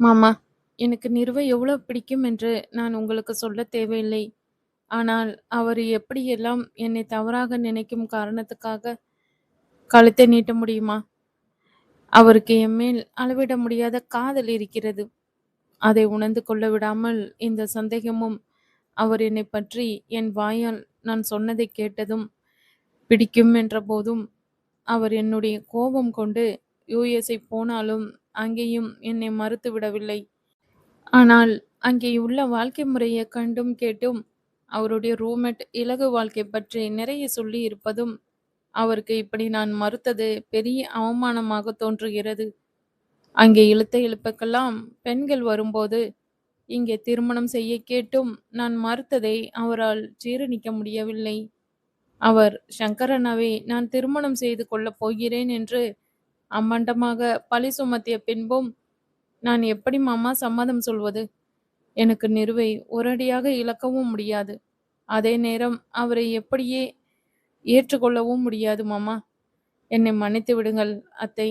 மாமா, எனக்கு நிறுவை எவ்வளவு பிடிக்கும் என்று நான் உங்களுக்கு சொல்லத் தேவையில்லை. ஆனால் அவர் எப்படியெல்லாம் என்னை தவறாக நினைக்கும் காரணத்துக்காக கழுத்தை நீட்ட முடியுமா? அவருக்கு என்மேல் அளவிட முடியாத காதல் இருக்கிறது. அதை உணர்ந்து கொள்ள விடாமல் இந்த சந்தேகமும் அவர் என்னைப் பற்றி என் வாயால் நான் சொன்னதைக் கேட்டதும் பிடிக்கும் என்ற போதும் அவர் என்னுடைய கோபம் கொண்டு யுஎஸ்ஐ போனாலும் அங்கேயும் என்னை மறுத்து விடவில்லை. ஆனால் அங்கே உள்ள வாழ்க்கை முறையை கண்டும் கேட்டும் அவருடைய ரூம்மேட் இலகு வாழ்க்கை பற்றி நிறைய சொல்லி இருப்பதும் அவருக்கு இப்படி நான் மறுத்தது பெரிய அவமானமாக தோன்றுகிறது. அங்கே இழுத்த இழுப்புக்கெல்லாம் பெண்கள் வரும்போது இங்கே திருமணம் செய்ய கேட்டும் நான் மறுத்ததை அவரால் ஜீரணிக்க முடியவில்லை. அவர் சங்கரனாவை நான் திருமணம் செய்து கொள்ளப் போகிறேன் என்று அம்மண்டமாக பழி சுமத்திய பின்பும் நான் எப்படி மாமா சம்மதம் சொல்வது? எனக்கு நிறுவை ஒரடியாக இழக்கவும் முடியாது. அதே நேரம் அவரை எப்படியே ஏற்றுக்கொள்ளவும் முடியாது மாமா. என்னை மன்னித்து விடுங்கள் அத்தை.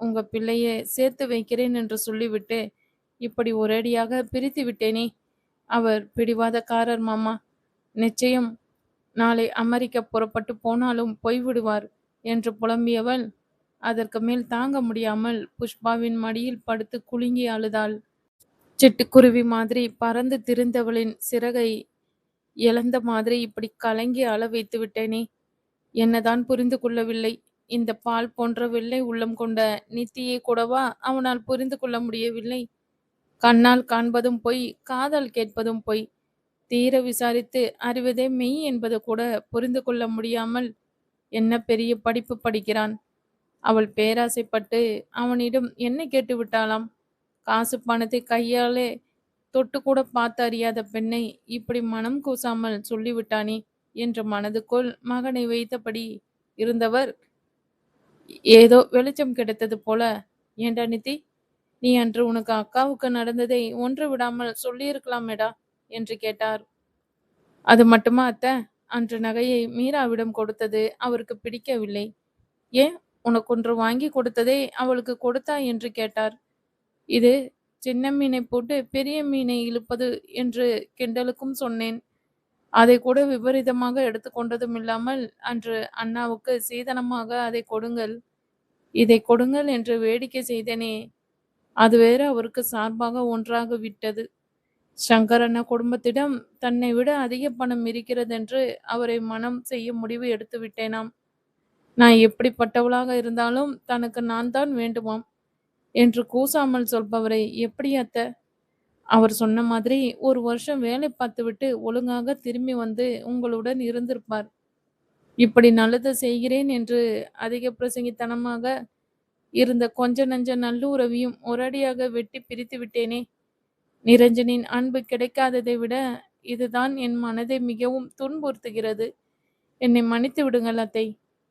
உங்க பிள்ளையை சேர்த்து வைக்கிறேன் என்று சொல்லிவிட்டு இப்படி ஒரேடியாக பிரித்து விட்டேனே. அவர் பிடிவாதக்காரர் மாமா. நிச்சயம் நாளை அமெரிக்கா புறப்பட்டு போனாலும் போய்விடுவார் என்று புலம்பியவள் அதற்கு மேல் தாங்க முடியாமல் புஷ்பாவின் மடியில் படுத்து குலுங்கி அழுதாள். சிட்டுக்குருவி மாதிரி பறந்து திரிந்தவளின் சிறகை இழந்த மாதிரி இப்படி கலங்கி அழ வைத்து விட்டேனே. என்னதான் புரிந்து கொள்ளவில்லை. இந்த பால் போன்ற வெள்ளை உள்ளம் கொண்ட நித்தியை கூடவா அவனால் புரிந்து கொள்ள முடியவில்லை? கண்ணால் காண்பதும் பொய், காதல் கேட்பதும் பொய். தீர விசாரித்து அறிவதே மெய் என்பது கூட புரிந்து கொள்ள முடியாமல் என்ன பெரிய படிப்பு படிக்கிறான். அவள் பேராசைப்பட்டு அவனிடம் என்ன கேட்டு விட்டாளாம்? காசு பணத்தை கையாலே தொட்டு கூட பார்த்து அறியாத பெண்ணை இப்படி மனம் கூசாமல் சொல்லிவிட்டானே? என்று மனதுக்குள் மகனை வைத்தபடி இருந்தவர் ஏதோ வெளிச்சம் கிடைத்தது போல. ஏண்டா நித்தி? நீ அன்று உனக்கு அக்காவுக்கு நடந்ததை ஒன்று விடாமல் சொல்லியிருக்கலாமேடா என்று கேட்டார். அது மட்டுமா அத்த? அன்று நகையை மீராவிடம் கொடுத்தது அவருக்கு பிடிக்கவில்லை. ஏன் உனக்கு ஒன்று வாங்கி கொடுத்ததை அவளுக்கு கொடுத்தா என்று கேட்டார். இது சின்ன மீனை போட்டு பெரிய மீனை இழுப்பது என்று கிண்டலுக்கும் சொன்னேன். அதை கூட விபரீதமாக எடுத்துக்கொண்டதும் இல்லாமல் அன்று அண்ணாவுக்கு சீதனமாக அதை கொடுங்கள். இதை கொடுங்கள் என்று வேடிக்கை செய்தேனே. அது வேறு அவருக்கு சார்பாக ஒன்றாக விட்டது. சங்கரண்ண குடும்பத்திடம் தன்னை விட அதிக பணம் இருக்கிறதென்று அவரை மனம் செய்ய முடிவு எடுத்து விட்டேனாம் நான் எப்படிப்பட்டவளாக இருந்தாலும் தனக்கு நான் தான் வேண்டுமாம் என்று கூசாமல் சொல்பவரை எப்படி அத்த? அவர் சொன்ன மாதிரி ஒரு வருஷம் வேலை பார்த்துவிட்டு ஒழுங்காக திரும்பி வந்து உங்களுடன் இருந்திருப்பார். இப்படி நல்லது செய்கிறேன் என்று அதிக பிரசங்கித்தனமாக இருந்த கொஞ்ச நஞ்ச நல்லுறவியும் ஒரடியாக வெட்டி பிரித்து விட்டேனே. நிரஞ்சனின் அன்பு கிடைக்காததை விட இதுதான் என் மனதை மிகவும் துன்புறுத்துகிறது. என்னை மன்னித்து விடுங்கள் அத்தை.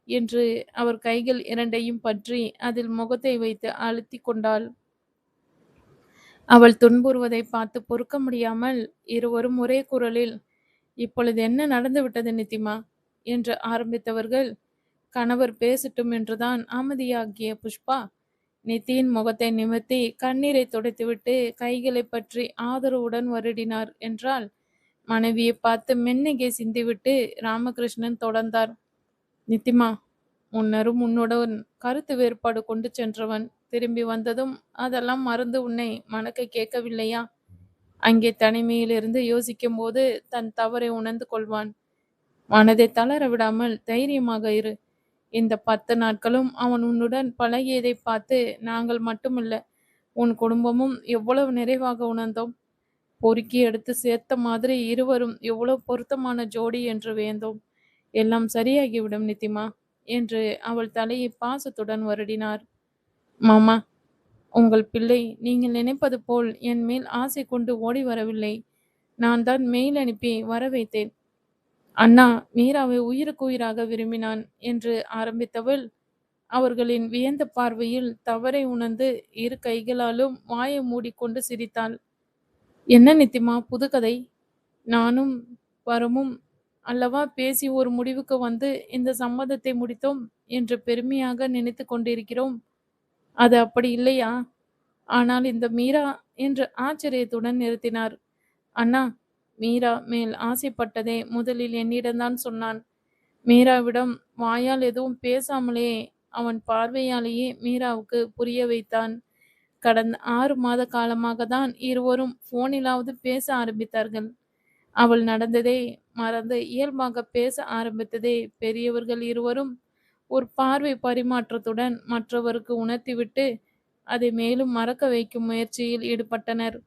என்று அவர் கைகள் இரண்டையும் பற்றி அதில் முகத்தை வைத்து அழுத்தி கொண்டாள். அவள் துன்புறுவதை பார்த்து பொறுக்க முடியாமல் இருவரும் ஒரே குரலில் இப்பொழுது என்ன நடந்து விட்டது நித்திமா என்று ஆரம்பித்தவர்கள் கணவர் பேசட்டும் என்றுதான் அமைதியாகிய புஷ்பா நித்தியின் முகத்தை நிமிர்த்தி கண்ணீரை துடைத்துவிட்டு கைகளை பற்றி ஆதரவுடன் வருடினார் என்றால் மனைவியை பார்த்து மென்னிகை சிந்திவிட்டு ராமகிருஷ்ணன் தொடர்ந்தார். நித்திமா முன்னரும் உன்னுடன் கருத்து வேறுபாடு கொண்டு சென்றவன் திரும்பி வந்ததும் அதெல்லாம் மறந்து உன்னை மணக்க கேட்கவில்லையா? அங்கே தனிமையிலிருந்து யோசிக்கும் போது தன் தவறை உணர்ந்து கொள்வான். மனதை தளர விடாமல் தைரியமாக இரு. இந்த பத்து நாட்களும் அவன் உன்னுடன் பழகியதை பார்த்து நாங்கள் மட்டுமல்ல உன் குடும்பமும் எவ்வளவு நிறைவாக உணர்ந்தோம். பொறுக்கி எடுத்து சேர்த்த மாதிரி இருவரும் எவ்வளவு பொருத்தமான ஜோடி என்று வேந்தோம் எல்லாம் சரியாகிவிடும் நித்திமா என்று அவள் தலையை பாசத்துடன் வருடினார். மாமா உங்கள் பிள்ளை நீங்கள் நினைப்பது போல் என் மேல் ஆசை கொண்டு ஓடி வரவில்லை. நான் தான் மெயில் அனுப்பி வர வைத்தேன் அண்ணா மீராவை உயிருக்கு உயிராக விரும்பினான் என்று ஆரம்பித்தவள் அவர்களின் வியந்த பார்வையில் தவறை உணர்ந்து இரு கைகளாலும் வாயை மூடிக்கொண்டு சிரித்தாள். என்ன நித்திமா புதுக்கதை நானும் வரமும் அல்லவா பேசி ஒரு முடிவுக்கு வந்து இந்த சம்மதத்தை முடித்தோம் என்று பெருமையாக நினைத்து கொண்டிருக்கிறோம். அது அப்படி இல்லையா? ஆனால் இந்த மீரா என்று ஆச்சரியத்துடன் நிறுத்தினார். அண்ணா மீரா மேல் ஆசைப்பட்டதை முதலில் என்னிடம்தான் சொன்னான். மீராவிடம் வாயால் எதுவும் பேசாமலே அவன் பார்வையாலேயே மீராவுக்கு புரிய வைத்தான். கடந்த ஆறு மாத காலமாக தான் இருவரும் போனிலாவது பேச ஆரம்பித்தார்கள். அவள் நடந்ததை மறந்து இயல்பாக பேச ஆரம்பித்ததை பெரியவர்கள் இருவரும் ஒரு பார்வை பரிமாற்றத்துடன் மற்றவருக்கு உணர்த்திவிட்டு அதை மேலும் மறக்க வைக்கும் முயற்சியில் ஈடுபட்டனர்.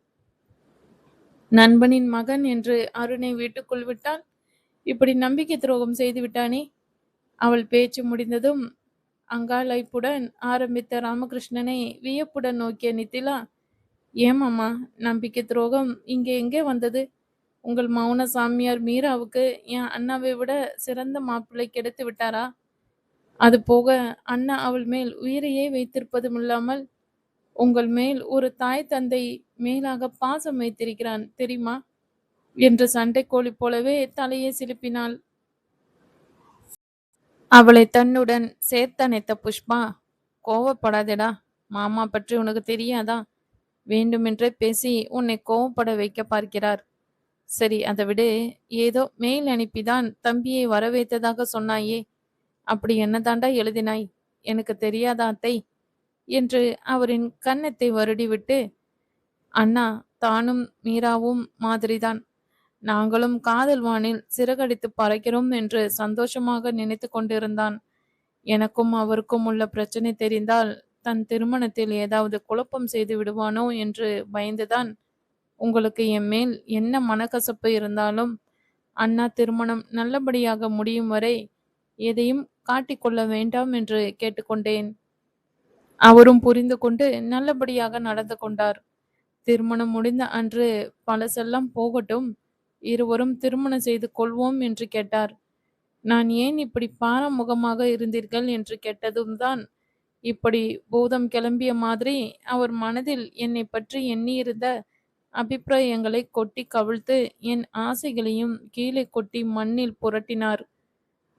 நண்பனின் மகன் என்று அருணை வீட்டுக்குள் விட்டால் இப்படி நம்பிக்கை துரோகம் செய்து விட்டானே? அவள் பேச்சு முடிந்ததும் அங்காளைப்புடன் ஆரம்பித்த ராமகிருஷ்ணனை வியப்புடன் நோக்கிய நித்திலா ஏமாம்மா நம்பிக்கை துரோகம் இங்கே எங்கே வந்தது? உங்கள் மௌன சாமியார் மீராவுக்கு என் அண்ணாவை விட சிறந்த மாப்பிள்ளை கிடைத்து விட்டாரா? அது போக அண்ணா அவள் மேல் உயிரையே வைத்திருப்பதும் இல்லாமல் உங்கள் மேல் ஒரு தாய் தந்தை மேலாக பாசம் வைத்திருக்கிறான் தெரியுமா? என்று சண்டைக்கோழி போலவே தலையை சிலுப்பினாள். அவளை தன்னுடன் சேர்த்தணைத்த புஷ்பா கோவப்படாதேடா மாமா பற்றி உனக்கு தெரியாதா? வேண்டுமென்றே பேசி உன்னை கோவப்பட வைக்க பார்க்கிறார். சரி அதை விடு. ஏதோ மெயில் அனுப்பிதான் தம்பியை வரவேற்றதாக சொன்னாயே. அப்படி என்னதாண்டா எழுதினாய்? எனக்கு தெரியாதா அத்தை? என்று அவரின் கன்னத்தை வருடிவிட்டு அண்ணா தானும் மீராவும் மாதிரிதான். நாங்களும் காதல் வானில் சிறகடித்து பறக்கிறோம் என்று சந்தோஷமாக நினைத்து கொண்டிருந்தான். எனக்கும் அவருக்கும் உள்ள பிரச்சனை தெரிந்தால் தன் திருமணத்தில் ஏதாவது குழப்பம் செய்து விடுவானோ என்று பயந்துதான் உங்களுக்கு என் மேல் என்ன மனக்கசப்பு இருந்தாலும் அண்ணா திருமணம் நல்லபடியாக முடியும் வரை எதையும் காட்டிக்கொள்ள வேண்டாம் என்று கேட்டுக்கொண்டேன். அவரும் புரிந்து கொண்டு நல்லபடியாக நடந்து கொண்டார். திருமணம் முடிந்த அன்று பழசெல்லாம் போகட்டும் இருவரும் திருமணம் செய்து கொள்வோம் என்று கேட்டார். நான் ஏன் இப்படி பாரமுகமாக இருந்தீர்கள் என்று கேட்டதும் தான் இப்படி பூதம் கிளம்பிய மாதிரி அவர் மனதில் என்னை பற்றி எண்ணியிருந்த அபிப்பிராயங்களை கொட்டி கவிழ்த்து என் ஆசைகளையும் கீழே கொட்டி மண்ணில் புரட்டினார்.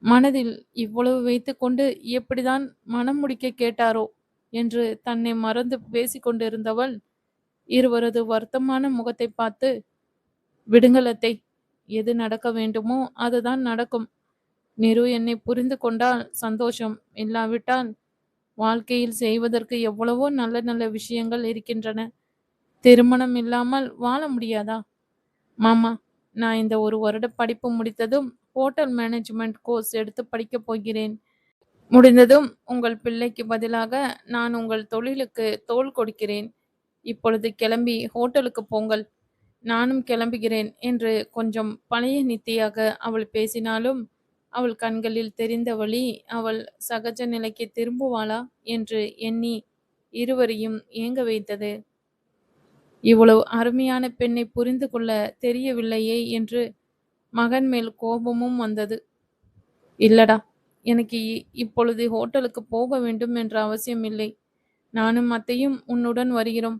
மனதில் இவ்வளவு வைத்துக்கொண்டு எப்படிதான் மனம் முடிக்க கேட்டாரோ என்று தன்னை மறந்து பேசிக்கொண்டிருந்தவள் இருவரது வருத்தமான முகத்தை பார்த்து விடுங்களத்தை எது நடக்க வேண்டுமோ அதுதான் நடக்கும். நிரு என்னை புரிந்து கொண்டால் சந்தோஷம். இல்லாவிட்டால் வாழ்க்கையில் செய்வதற்கு எவ்வளவோ நல்ல நல்ல விஷயங்கள் இருக்கின்றன. திருமணம் இல்லாமல் வாழ முடியாதா? மாமா நான் இந்த ஒரு வருட படிப்பு முடித்ததும் ஹோட்டல் மேனேஜ்மெண்ட் கோர்ஸ் எடுத்து படிக்கப் போகிறேன். முடிந்ததும் உங்கள் பிள்ளைக்கு பதிலாக நான் உங்கள் தொழிலுக்கு தோல் கொடுக்கிறேன். இப்பொழுது கிளம்பி ஹோட்டலுக்கு போங்கள். நானும் கிளம்புகிறேன் என்று கொஞ்சம் பழைய நித்தியாக அவள் பேசினாலும் அவள் கண்களில் தெரிந்த வழி அவள் சகஜ நிலைக்கு திரும்புவாளா என்று எண்ணி இருவரையும் ஏங்க வைத்தது. இவ்வளவு அருமையான பெண்ணை புரிந்து கொள்ள தெரியவில்லையே என்று மகன் மேல் கோபமும் வந்தது. இல்லடா எனக்கு இப்பொழுது ஹோட்டலுக்கு போக வேண்டும் என்ற அவசியம் இல்லை. நானும் அத்தையும் உன்னுடன் வருகிறோம்.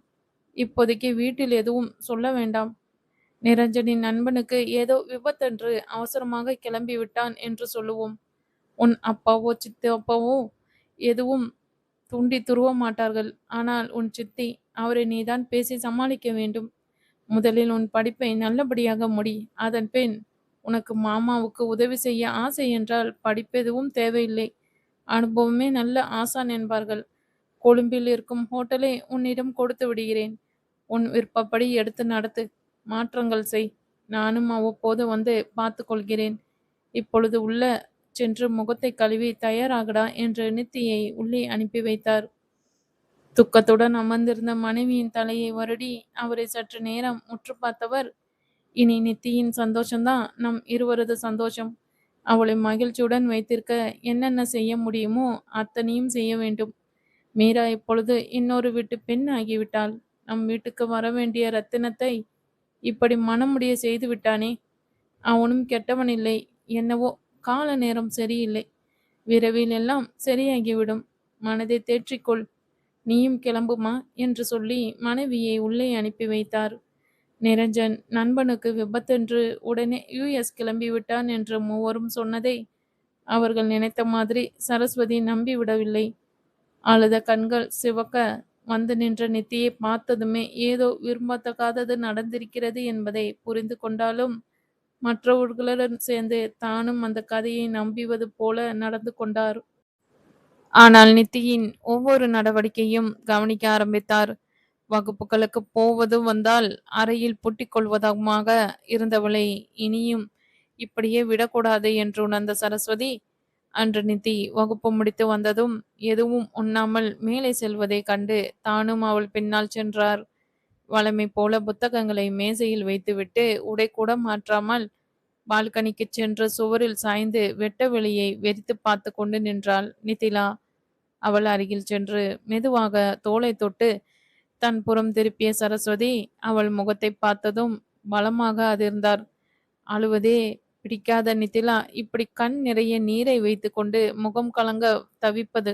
இப்போதைக்கு வீட்டில் எதுவும் சொல்ல வேண்டாம். நிரஞ்சனின் நண்பனுக்கு ஏதோ விபத்தென்று அவசரமாக கிளம்பி விட்டான் என்று சொல்லுவோம். உன் அப்பாவோ சித்தப்பாவோ எதுவும் துண்டி துருவ மாட்டார்கள். ஆனால் உன் சித்தி அவரை நீதான் பேசி சமாளிக்க வேண்டும். முதலில் உன் படிப்பை நல்லபடியாக முடி. அதன் பின் உனக்கு மாமாவுக்கு உதவி செய்ய ஆசை என்றால் படிப்பெதுவும் தேவையில்லை. அனுபவமே நல்ல ஆசான் என்பார்கள். கொழும்பில் இருக்கும் ஹோட்டலை உன்னிடம் கொடுத்து விடுகிறேன். உன் விருப்பப்படி எடுத்து நடத்து. மாற்றங்கள் செய். நானும் அவ்வப்போது வந்து பார்த்து கொள்கிறேன் இப்பொழுது உள்ள சென்று முகத்தை கழுவி தயாராகடா என்று நித்தியை உள்ளே அனுப்பி வைத்தார். துக்கத்துடன் அமர்ந்திருந்த மனைவியின் தலையை வருடி அவரை சற்று நேரம் முற்று பார்த்தவர் இனி நித்தியின் சந்தோஷம்தான் நம் இருவரது சந்தோஷம். அவளை மகிழ்ச்சியுடன் வைத்திருக்க என்னென்ன செய்ய முடியுமோ அத்தனையும் செய்ய வேண்டும். மீரா இப்பொழுது இன்னொரு வீட்டு பெண் ஆகிவிட்டாள். நம் வீட்டுக்கு வர வேண்டிய ரத்தினத்தை இப்படி மனமுடிய செய்து விட்டானே? அவனும் கெட்டவன் இல்லை. என்னவோ கால நேரம் சரியில்லை. விரைவில் எல்லாம் சரியாகிவிடும். மனதை தேற்றிக்கொள். நீயும் கிளம்புமா? என்று சொல்லி மனைவியை உள்ளே அனுப்பி வைத்தார். நிரஞ்சன் நண்பனுக்கு விபத்தென்று உடனே யுஎஸ் கிளம்பிவிட்டான் என்று மூவரும் சொன்னதை அவர்கள் நினைத்த மாதிரி சரஸ்வதி நம்பிவிடவில்லை. அழுத கண்கள் சிவக்க வந்து நின்ற நித்தியை பார்த்ததுமே ஏதோ விரும்பத்தகாதது நடந்திருக்கிறது என்பதை புரிந்து கொண்டாலும் மற்றவர்களுடன் சேர்ந்து தானும் அந்த கதையை நம்பிவது போல நடந்து கொண்டார். ஆனால் நித்தியின் ஒவ்வொரு நடவடிக்கையும் கவனிக்க ஆரம்பித்தார். வகுப்புகளுக்கு போவது வந்தால் அறையில் பூட்டிக்கொள்வதமாக இருந்தவளை இனியும் இப்படியே விடக்கூடாது என்று உணர்ந்த சரஸ்வதி அன்று நித்தி வகுப்பு முடித்து வந்ததும் எதுவும் உண்ணாமல் மேலே செல்வதை கண்டு தானும் அவள் பின்னால் சென்றார். வளமை போல புத்தகங்களை மேசையில் வைத்துவிட்டு உடை கூட மாற்றாமல் பால்கனிக்கு சென்று சுவரில் சாய்ந்து வெட்ட வெளியை வெறித்து பார்த்து கொண்டு நின்றாள் நிதிலா அவள் அருகில் சென்று மெதுவாக தோலை தொட்டு தன் புறம் திருப்பிய சரஸ்வதி அவள் முகத்தை பார்த்ததும் பலமாக அதிர்ந்தார். அழுவதே பிடிக்காத நிதிலா இப்படி கண் நிறைய நீரை வைத்துக்கொண்டு முகம் கலங்க தவிப்பது.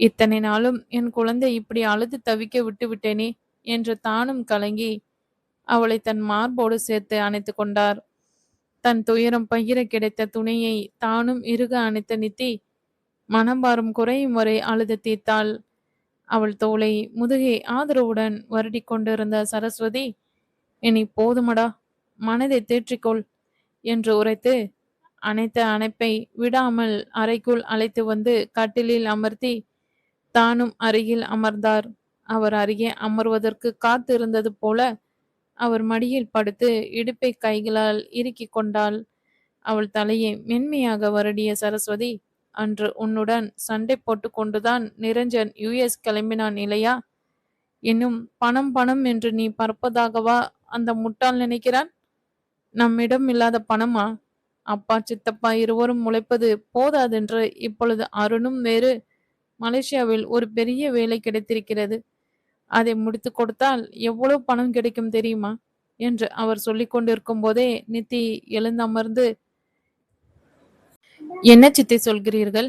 இத்தனை நாளும் என் குழந்தை இப்படி அழுது தவிக்க விட்டு விட்டேனே என்று தானும் கலங்கி அவளை தன் மார்போடு சேர்த்து அணைத்து கொண்டார். தன் துயரம் பகிர கிடைத்த துணையை தானும் இறுக அணைத்த நித்தி மனம்பாரும் குறையும் வரை அழுது தீர்த்தாள். அவள் தோலை முதுகை ஆதரவுடன் வருடி கொண்டிருந்த சரஸ்வதி இனி போதுமடா மனதை தேற்றிக்கொள் என்று உரைத்து அனைத்த அணைப்பை விடாமல் அறைக்குள் அழைத்து வந்து கட்டிலில் அமர்த்தி தானும் அருகில் அமர்ந்தார். அவர் அருகே அமர்வதற்கு காத்திருந்தது போல அவர் மடியில் படுத்து இடுப்பை கைகளால் இறுக்கி கொண்டாள். அவள் தலையை மென்மையாக வருடிய சரஸ்வதி அன்று உன்னுடன் சண்டை போட்டு கொண்டுதான் நிரஞ்சன் யுஎஸ் கிளம்பினான் இல்லையா? இன்னும் பணம் பணம் என்று நீ பறப்பதாகவா அந்த முட்டாள் நினைக்கிறான்? நம்மிடம் இல்லாத பணமா? அப்பா சித்தப்பா இருவரும் முளைப்பது போதாதென்று இப்பொழுது அருணும் வேறு. மலேசியாவில் ஒரு பெரிய வேலை கிடைத்திருக்கிறது. அதை முடித்து கொடுத்தால் எவ்வளவு பணம் கிடைக்கும் தெரியுமா? என்று அவர் சொல்லிக் கொண்டிருக்கும் போதே நித்தி எழுந்தமர்ந்து என்ன சித்தி சொல்கிறீர்கள்?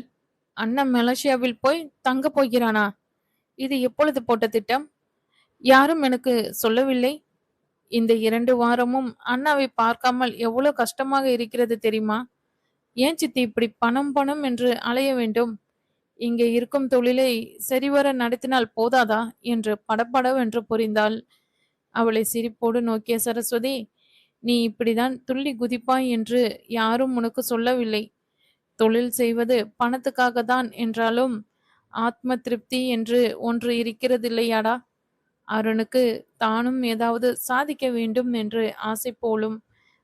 அண்ணன் மலேசியாவில் போய் தங்க போகிறானா? இது எப்பொழுது போட்ட திட்டம்? யாரும் எனக்கு சொல்லவில்லை. இந்த இரண்டு வாரமும் அண்ணாவை பார்க்காமல் எவ்வளவு கஷ்டமாக இருக்கிறது தெரியுமா? ஏன் சித்தி இப்படி பணம் பணம் என்று அலைய வேண்டும்? இங்கே இருக்கும் தொழிலை சரிவர நடத்தினால் போதாதா? என்று படப்படவென்று புரிந்தாள். அவளை சிரிப்போடு நோக்கிய சரஸ்வதி நீ இப்படிதான் துள்ளி குதிப்பாய் என்று யாரும் உனக்கு சொல்லவில்லை. தொழில் செய்வது பணத்துக்காக தான் என்றாலும் ஆத்ம திருப்தி என்று ஒன்று இருக்கிறதில்லையாடா? அருணுக்கு தானும் ஏதாவது சாதிக்க வேண்டும் என்று ஆசை போலும்.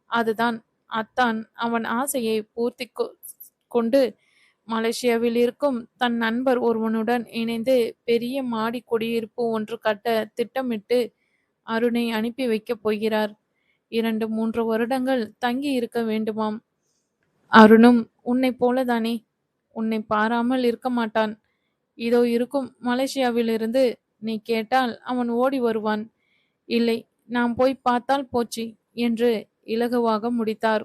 அதுதான் அத்தான் அவன் ஆசையை பூர்த்தி கொண்டு மலேசியாவில் இருக்கும். தன் நண்பர் ஒருவனுடன் இணைந்து பெரிய மாடி குடியிருப்பு ஒன்று கட்ட திட்டமிட்டு அருணை அனுப்பி வைக்கப் போகிறார். இரண்டு மூன்று வருடங்கள் தங்கி இருக்க வேண்டுமாம். அருணும் உன்னை போலதானே. உன்னை பாராமல் இருக்க மாட்டான். இதோ இருக்கும் மலேசியாவிலிருந்து நீ கேட்டால் அவன் ஓடி வருவான். இல்லை நாம் போய் பார்த்தால் போச்சு என்று இலகுவாக முடித்தார்.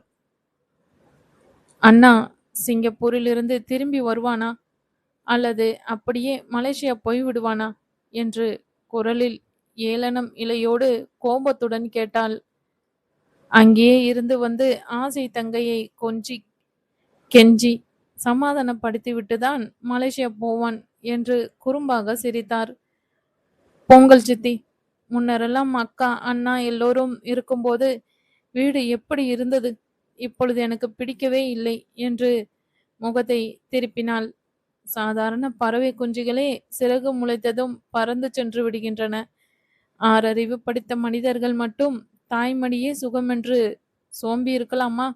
அண்ணா சிங்கப்பூரிலிருந்து திரும்பி வருவானா? அல்லது அப்படியே மலேசியா போய்விடுவானா? என்று குரலில் ஏளனம் இலையோடு கோபத்துடன் கேட்டாள். அங்கேயே இருந்து வந்து ஆசை தங்கையை கொஞ்சி கெஞ்சி சமாதானப்படுத்திவிட்டு தான் மலேசியா போவான் என்று குறும்பாக சிரித்தார். பொங்கல் சித்தி முன்னரெல்லாம் அக்கா அண்ணா எல்லோரும் இருக்கும்போது வீடு எப்படி இருந்தது? இப்பொழுது எனக்கு பிடிக்கவே இல்லை என்று முகத்தை திருப்பினாள். சாதாரண பறவை குஞ்சுகளே சிறகு முளைத்ததும் பறந்து சென்று விடுகின்றன. ஆறறிவு படித்த மனிதர்கள் மட்டும் தாய்மடியே சுகமென்று சோம்பி இருக்கலாமா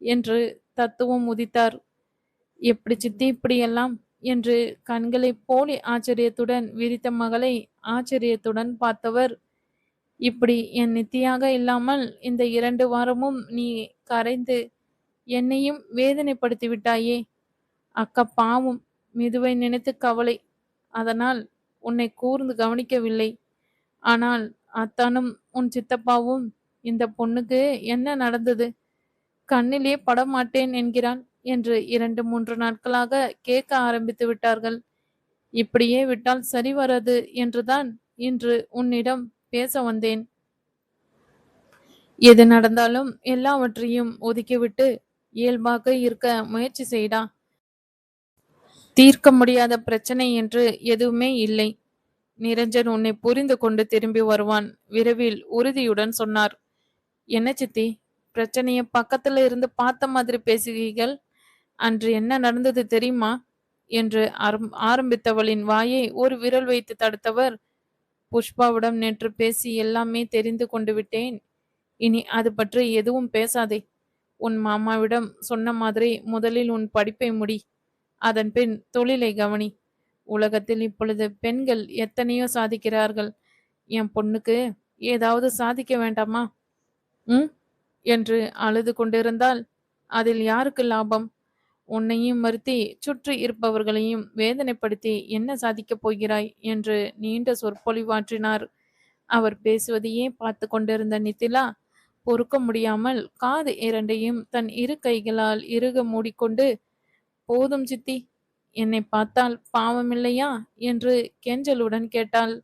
என்று தத்துவம் உதித்தார். எப்படி சித்தி இப்படியெல்லாம்? என்று கண்களை போலி ஆச்சரியத்துடன் விரித்த மகளை ஆச்சரியத்துடன் பார்த்தவர் இப்படி என் நித்தியாக இல்லாமல் இந்த இரண்டு வாரமும் நீ கரைந்து என்னையும் வேதனைப்படுத்தி விட்டாயே அக்கா பாவம் மிதுவை நினைத்து கவலை. அதனால் உன்னை கூர்ந்து கவனிக்கவில்லை. ஆனால் அத்தானும் உன் சித்தப்பாவும் இந்த பொண்ணுக்கு என்ன நடந்தது? கண்ணிலே படமாட்டேன் என்கிறான் என்று இரண்டு மூன்று நாட்களாக கேட்க ஆரம்பித்து விட்டார்கள். இப்படியே விட்டால் சரி வராது என்றுதான் இன்று உன்னிடம் பேச வந்தேன். எது நடந்தாலும் எல்லாவற்றையும் ஒதுக்கிவிட்டு இயல்பாக இருக்க முயற்சி செய்டா. தீர்க்க முடியாத பிரச்சனை என்று எதுவுமே இல்லை. நிரஞ்சன் உன்னை புரிந்து கொண்டு திரும்பி வருவான் விரைவில் உறுதியுடன் சொன்னார். என்ன சித்தி பிரச்சனைய பக்கத்துல இருந்து பார்த்த மாதிரி பேசுகிறீர்கள்? அன்று என்ன நடந்தது தெரியுமா? என்று ஆரம்பித்தவளின் வாயை ஒரு விரல் வைத்து தடுத்தவர் புஷ்பாவிடம் நேற்று பேசி எல்லாமே தெரிந்து கொண்டு விட்டேன். இனி அது பற்றி எதுவும் பேசாதே. உன் மாமாவிடம் சொன்ன மாதிரி முதலில் உன் படிப்பை முடி. அதன் பின் தொழிலை கவனி. உலகத்தில் இப்பொழுது பெண்கள் எத்தனையோ சாதிக்கிறார்கள். என் பொண்ணுக்கு ஏதாவது சாதிக்க வேண்டாமா? ம்? என்று அழுது கொண்டிருந்தால் அதில் யாருக்கு லாபம்? உன்னையும் மறுத்தி சுற்றி இருப்பவர்களையும் வேதனைப்படுத்தி என்ன சாதிக்கப் போகிறாய்? என்று நீண்ட சொற்பொழிவாற்றினார். அவர் பேசுவதையே பார்த்து கொண்டிருந்த நித்திலா பொறுக்க முடியாமல் காது இரண்டையும் தன் இரு கைகளால் இறுக மூடிக்கொண்டு போதும் சித்தி என்னை பார்த்தால் பாவமில்லையா? என்று கெஞ்சலுடன் கேட்டாள்.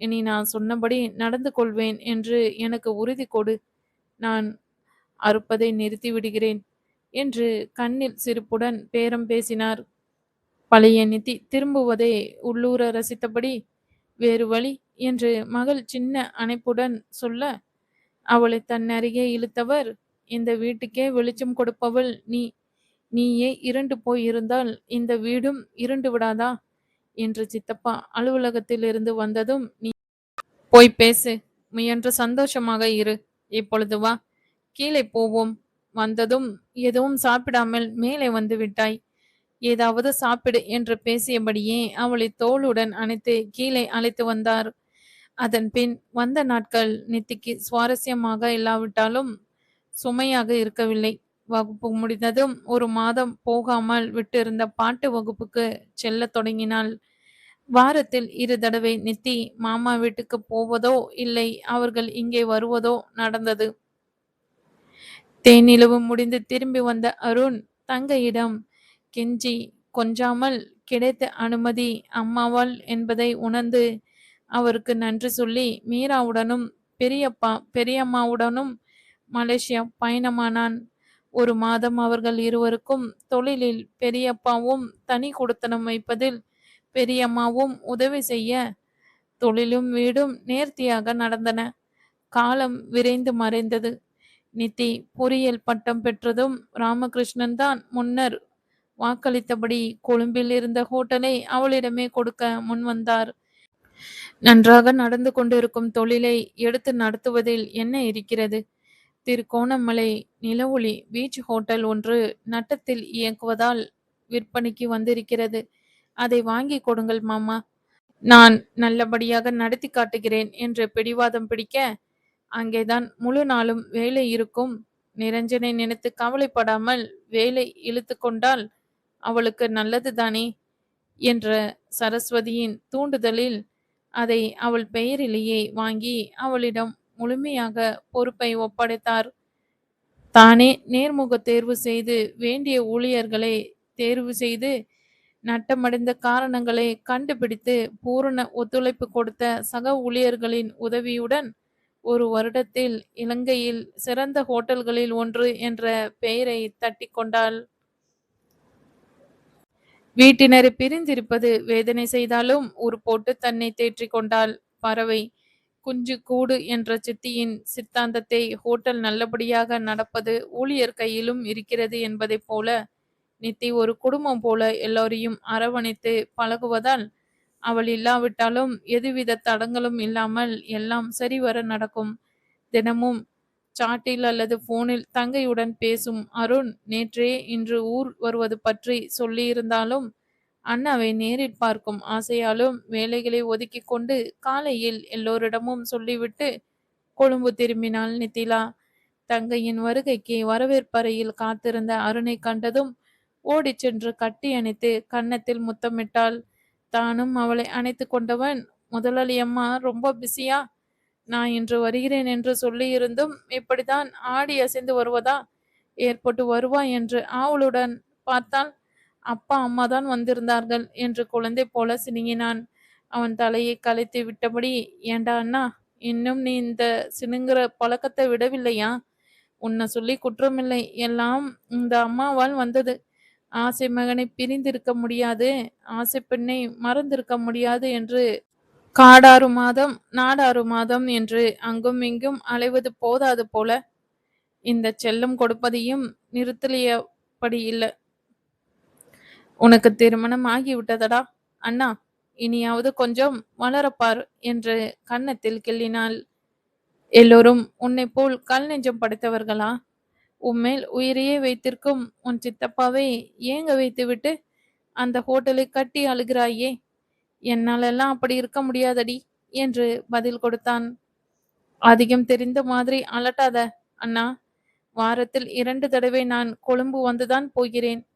இனி நான் சொன்னபடி நடந்து கொள்வேன் என்று எனக்கு உறுதி கொடு. நான் அறுப்பதை நிறுத்தி விடுகிறேன். என்று கண்ணில் சிரிப்புடன் பேரம் பேசினார். பழைய நிதி திரும்புவதை உள்ளூர ரசித்தபடி வேறு வழி என்று மகள் சின்ன அணைப்புடன் சொல்ல அவளை தன் அருகே இழுத்தவர் இந்த வீட்டுக்கே வெளிச்சம் கொடுப்பவள் நீ நீயே இருண்டு போய் இருந்தால் இந்த வீடும் இருண்டு விடாதா என்று சித்தப்பா அலுவலகத்தில் இருந்து வந்ததும் நீ போய் பேசு முயன்று சந்தோஷமாக இரு இப்பொழுது வா கீழே போவோம். வந்ததும் எதுவும் சாப்பிடாமல் மேலே வந்து விட்டாய். ஏதாவது சாப்பிடு என்று பேசியபடியே அவளை தோளுடன் அணைத்து கீழே அழைத்து வந்தார். அதன் பின் வந்த நாட்கள் நித்திக்கு சுவாரஸ்யமாக இல்லாவிட்டாலும் சுமையாக இருக்கவில்லை. வகுப்பு முடிந்ததும் ஒரு மாதம் போகாமல் விட்டிருந்த பாட்டு வகுப்புக்கு செல்லத் தொடங்கினாள். வாரத்தில் இரு தடவை நித்தி மாமா வீட்டுக்கு போவதோ இல்லை அவர்கள் இங்கே வருவதோ நடந்தது. தேனிலவு முடிந்து திரும்பி வந்த அருண் தங்கையிடம் கெஞ்சி கொஞ்சாமல் கிடைத்த அனுமதி அம்மாவால் என்பதை உணர்ந்து அவருக்கு நன்றி சொல்லி மீராவுடனும் பெரியப்பா பெரியம்மாவுடனும் மலேசியா பயணமானான். ஒரு மாதம் அவர்கள் இருவருக்கும் தொழிலில் பெரியப்பாவும் தனி கொடுத்தனம் வைப்பதில் பெரியம்மாவும் உதவி செய்ய தொழிலும் வீடும் நேர்த்தியாக நடந்தன. காலம் விரைந்து மறைந்தது. நித்தி பொறியியல் பட்டம் பெற்றதும் ராமகிருஷ்ணன் தான் முன்னர் வாக்களித்தபடி கொழும்பில் இருந்த ஹோட்டலை அவளிடமே கொடுக்க முன்வந்தார் நன்றாக நடந்து கொண்டிருக்கும் தொழிலை எடுத்து நடத்துவதில் என்ன இருக்கிறது? திருகோணமலை நிலவொளி பீச் ஹோட்டல் ஒன்று நட்டத்தில் இயக்குவதால் விற்பனைக்கு வந்திருக்கிறது. அதை வாங்கி கொடுங்கள் மாமா. நான் நல்லபடியாக நடத்தி காட்டுகிறேன் என்று பிடிவாதம் பிடிக்க அங்கேதான் முழு நாளும் வேலை இருக்கும். நிரஞ்சனை நினைத்து கவலைப்படாமல் வேலை இழுத்து கொண்டால் அவளுக்கு நல்லது தானே என்ற சரஸ்வதியின் தூண்டுதலில் அதை அவள் பெயரிலேயே வாங்கி அவளிடம் முழுமையாக பொறுப்பை ஒப்படைத்தார். தானே நேர்முக தேர்வு செய்து வேண்டிய ஊழியர்களை தேர்வு செய்து நட்டமடைந்த காரணங்களை கண்டுபிடித்து பூரண ஒத்துழைப்பு கொடுத்த சக ஊழியர்களின் உதவியுடன் ஒரு வருடத்தில் இலங்கையில் சிறந்த ஹோட்டல்களில் ஒன்று என்ற பெயரை தட்டி கொண்டாள். வீட்டினரை பிரிந்திருப்பது வேதனை செய்தாலும் ஒரு போட்டு தன்னை தேற்றிக் கொண்டாள். பறவை குஞ்சு கூடு என்ற சித்தியின் சித்தாந்தத்தை ஹோட்டல் நல்லபடியாக நடப்பது ஊழியர் கையிலும் இருக்கிறது என்பதைப் போல நித்தி ஒரு குடும்பம் போல எல்லோரையும் அரவணைத்து பழகுவதால் அவள் இல்லாவிட்டாலும் எதுவித தடங்களும் இல்லாமல் எல்லாம் சரிவர நடக்கும். தினமும் சாட்டில் அல்லது போனில் தங்கையுடன் பேசும் அருண் நேற்றே இன்று ஊர் வருவது பற்றி சொல்லியிருந்தாலும் அண்ணாவை நேரில் பார்க்கும் ஆசையாலும் வேலைகளை ஒதுக்கி கொண்டு காலையில் எல்லோரிடமும் சொல்லிவிட்டு கொழும்பு திரும்பினாள் நித்திலா. தங்கையின் வருகைக்கு வரவேற்பறையில் காத்திருந்த அருணை கண்டதும் ஓடிச் சென்று கட்டி அணைத்து கன்னத்தில் முத்தமிட்டாள். தானும் அவளை அணைத்து கொண்டவன். முதலாளி அம்மா ரொம்ப பிஸியா? நான் இன்று வருகிறேன் என்று சொல்லியிருந்தும் இப்படித்தான் ஆடி அசைந்து வருவதா? ஏற்பட்டு வருவா என்று ஆவலுடன் பார்த்தால் அப்பா அம்மா தான் வந்திருந்தார்கள் என்று குழந்தை போல சினுங்கினான். அவன் தலையை கலைத்து விட்டபடி ஏண்டா அண்ணா இன்னும் நீ இந்த சினுங்கிற பழக்கத்தை விடவில்லையா? உன்னை சொல்லி குற்றமில்லை. எல்லாம் இந்த அம்மாவால் வந்தது. ஆசை மகனை பிரிந்திருக்க முடியாது ஆசை பெண்ணை மறந்திருக்க முடியாது என்று. காடாறு மாதம் நாடாறு மாதம் என்று அங்கும் இங்கும் அலைவது போதாது போல. இந்த செல்லம் கொடுப்பதையும் நிறுத்தலியபடி இல்ல உனக்கு திருமணம் ஆகிவிட்டதடா? அண்ணா இனியாவது கொஞ்சம் வளரப்பார் என்று கன்னத்தில் கிள்ளினாள். எல்லோரும் உன்னை போல் கல் நெஞ்சம் படைத்தவர்களா? உம்மேல் உயிரையே வைத்திருக்கும் உன் சித்தப்பாவை ஏங்க வைத்துவிட்டு அந்த ஹோட்டலை கட்டி அழுகிறாயே? என்னாலெல்லாம் அப்படி இருக்க முடியாதடி என்று பதில் கொடுத்தான். அதிகம் தெரிந்த மாதிரி அலட்டாத அண்ணா வாரத்தில் இரண்டு தடவை நான் கொழும்பு வந்துதான் போகிறேன்.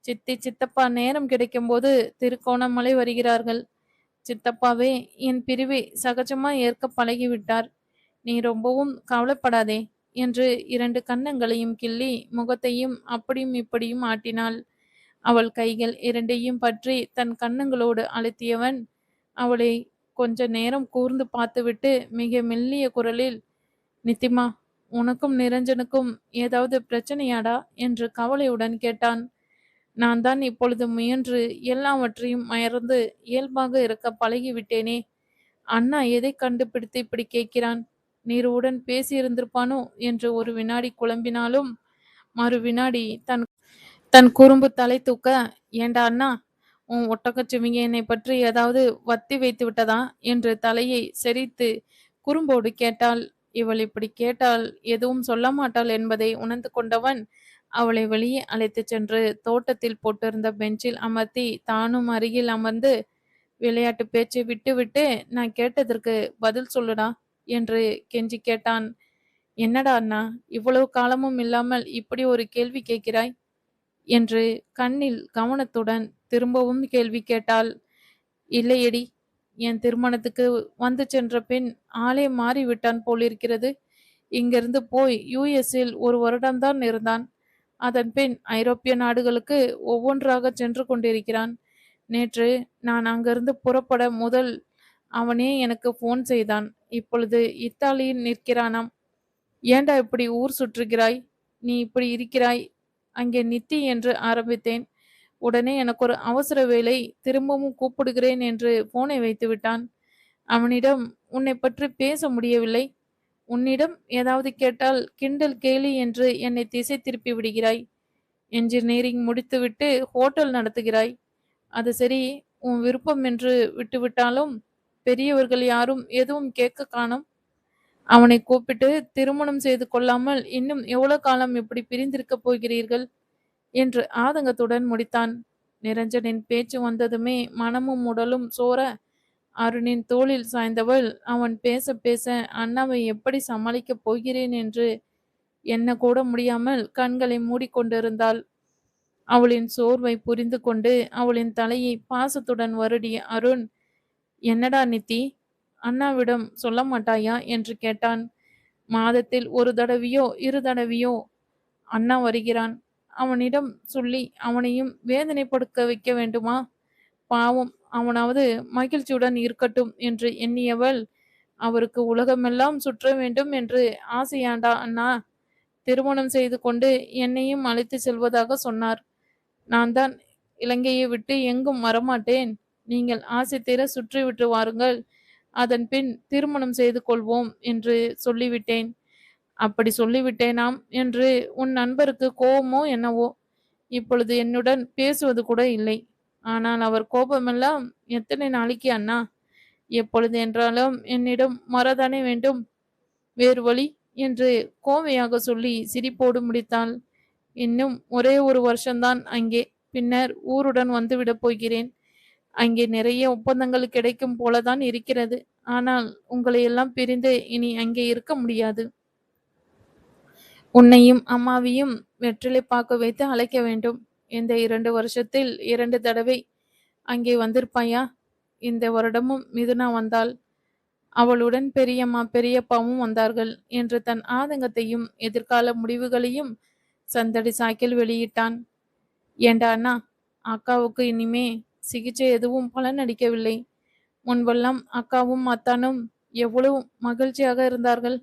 சித்தி சித்தப்பா நேரம் கிடைக்கும்போது திருக்கோணமலை வருகிறார்கள். சித்தப்பாவே என் பிரிவை சகஜமா ஏற்க பழகிவிட்டார். நீ ரொம்பவும் கவலைப்படாதே. என்று இரண்டு கன்னங்களையும் கிள்ளி முகத்தையும் அப்படியும் இப்படியும் ஆட்டினாள். அவள் கைகள் இரண்டையும் பற்றி தன் கன்னங்களோடு அழுத்தியவன் அவளை கொஞ்ச நேரம் கூர்ந்து பார்த்துவிட்டு மிக மெல்லிய குரலில் நித்திமா உனக்கும் நிரஞ்சனுக்கும் ஏதாவது பிரச்சனையாடா? என்று கவலையுடன் கேட்டான். நான் தான் இப்பொழுது முயன்று எல்லாவற்றையும் மயர்ந்து இயல்பாக இருக்க பழகிவிட்டேனே. அண்ணா எதை கண்டுபிடித்து இப்படி கேட்கிறான்? நீருவுடன் பேசியிருந்திருப்பானோ என்று ஒரு வினாடி குழம்பினாலும் மறு வினாடி தன் தன் குறும்பு தலை தூக்க ஏண்டா அண்ணா உன் ஒட்டக்கச்சுவிங்க என்னை பற்றி ஏதாவது வத்தி வைத்து விட்டதா? என்று தலையை செறித்து குறும்போடு கேட்டாள். இவள் இப்படி கேட்டால் எதுவும் சொல்ல மாட்டாள் என்பதை உணர்ந்து கொண்டவன் அவளை வெளியே அழைத்துச் சென்று தோட்டத்தில் போட்டிருந்த பெஞ்சில் அமர்த்தி தானும் அருகில் அமர்ந்து விளையாட்டு பேச்சை விட்டுவிட்டு நான் கேட்டதற்கு பதில் சொல்லுடா என்று கெஞ்சி கேட்டான். என்னடா அண்ணா இவ்வளவு காலமும் இல்லாமல் இப்படி ஒரு கேள்வி கேட்கிறாய்? என்று கண்ணில் கவனத்துடன் திரும்பவும் கேள்வி கேட்டாள். இல்லையடி என் திருமணத்துக்கு வந்து சென்ற பின் ஆளே மாறிவிட்டான் போலிருக்கிறது. இங்கிருந்து போய் யுஎஸ்ஸில் ஒரு வருடம்தான் இருந்தான். அதன் பின் ஐரோப்பிய நாடுகளுக்கு ஒவ்வொன்றாக சென்று கொண்டிருக்கிறான். நேற்று நான் அங்கிருந்து புறப்பட முதல் அவனே எனக்கு ஃபோன் செய்தான். இப்பொழுது இத்தாலியில் நிற்கிறானாம். ஏண்டா இப்படி ஊர் சுற்றுகிறாய்? நீ இப்படி இருக்கிறாய்? அங்கே நித்தி என்று ஆரம்பித்தேன். உடனே எனக்கு ஒரு அவசர வேலை திரும்பவும் கூப்பிடுகிறேன் என்று போனை வைத்து விட்டான். அவனிடம் உன்னை பற்றி பேச முடியவில்லை. உன்னிடம் ஏதாவது கேட்டால் கிண்டல் கேலி என்று என்னை திசை திருப்பி விடுகிறாய். என்ஜினியரிங் முடித்துவிட்டு ஹோட்டல் நடத்துகிறாய். அது சரி உன் விருப்பம் என்று விட்டுவிட்டாலும் பெரியவர்கள் யாரும் எதுவும் கேட்க காணும். அவனை கூப்பிட்டு திருமணம் செய்து கொள்ளாமல் இன்னும் எவ்வளவு காலம் இப்படி பிரிந்திருக்க போகிறீர்கள்? என்று ஆதங்கத்துடன் முடித்தான். நிரஞ்சனின் பேச்சு வந்ததுமே மனமும் உடலும் சோர. அருணின் தோளில் சாய்ந்தவள் அவன் பேச பேச அண்ணாவை எப்படி சமாளிக்கப் போகிறேன் என்று என்ன கூட முடியாமல் கண்களை மூடிக்கொண்டிருந்தாள். அவளின் சோர்வை புரிந்து கொண்டு அவளின் தலையை பாசத்துடன் வருடிய அருண் என்னடா நித்தி? அண்ணாவிடம் சொல்ல மாட்டாயா? என்று கேட்டான். மாதத்தில் ஒரு தடவையோ இரு தடவையோ அண்ணா வருகிறான். அவனிடம் சொல்லி அவனையும் வேதனைப்படுத்த வைக்க வேண்டுமா? பாவம் அவனாவது மகிழ்ச்சியுடன் இருக்கட்டும் என்று எண்ணியவள் அவருக்கு உலகமெல்லாம் சுற்ற வேண்டும் என்று ஆசையாண்டா அண்ணா? திருமணம் செய்து கொண்டு என்னையும் அழைத்து செல்வதாக சொன்னார். நான் தான் இலங்கையை விட்டு எங்கும் வரமாட்டேன். நீங்கள் ஆசை தீர சுற்றிவிட்டு வாருங்கள். அதன் பின் திருமணம் செய்து கொள்வோம் என்று சொல்லிவிட்டேன். அப்படி சொல்லிவிட்டேனாம் என்று உன் நண்பருக்கு கோபமோ என்னவோ? இப்பொழுது என்னுடன் பேசுவது கூட இல்லை. ஆனால் அவர் கோபமெல்லாம் எத்தனை நாளைக்கு அண்ணா? எப்பொழுது என்றாலும் என்னிடம் மறதானே வேண்டும்? வேறு வழி? என்று கோவையாக சொல்லி சிரிப்போடு முடித்தாள். இன்னும் ஒரே ஒரு வருஷம்தான் அங்கே. பின்னர் ஊருடன் வந்துவிடப் போகிறேன். அங்கே நிறைய ஒப்பந்தங்கள் கிடைக்கும் போலதான் இருக்கிறது. ஆனால் உங்களை எல்லாம் பிரிந்து இனி அங்கே இருக்க முடியாது. உன்னையும் அம்மாவையும் வெற்றிலை பார்க்க வைத்து அழைக்க வேண்டும். இந்த இரண்டு வருஷத்தில் இரண்டு தடவை அங்கே வந்திருப்பாயா? இந்த வருடமும் மிதுனா வந்தாள் அவளுடன் பெரியம்மா பெரியப்பாவும் வந்தார்கள் என்று தன் ஆதங்கத்தையும் எதிர்கால முடிவுகளையும் சந்தடி சாக்கில் வெளியிட்டான். ஏண்டா அண்ணா அக்காவுக்கு இனிமே சிகிச்சை எதுவும் பலனடிக்கவில்லை முன்பெல்லாம் அக்காவும் அத்தானும் எவ்வளவு மகிழ்ச்சியாக இருந்தார்கள்.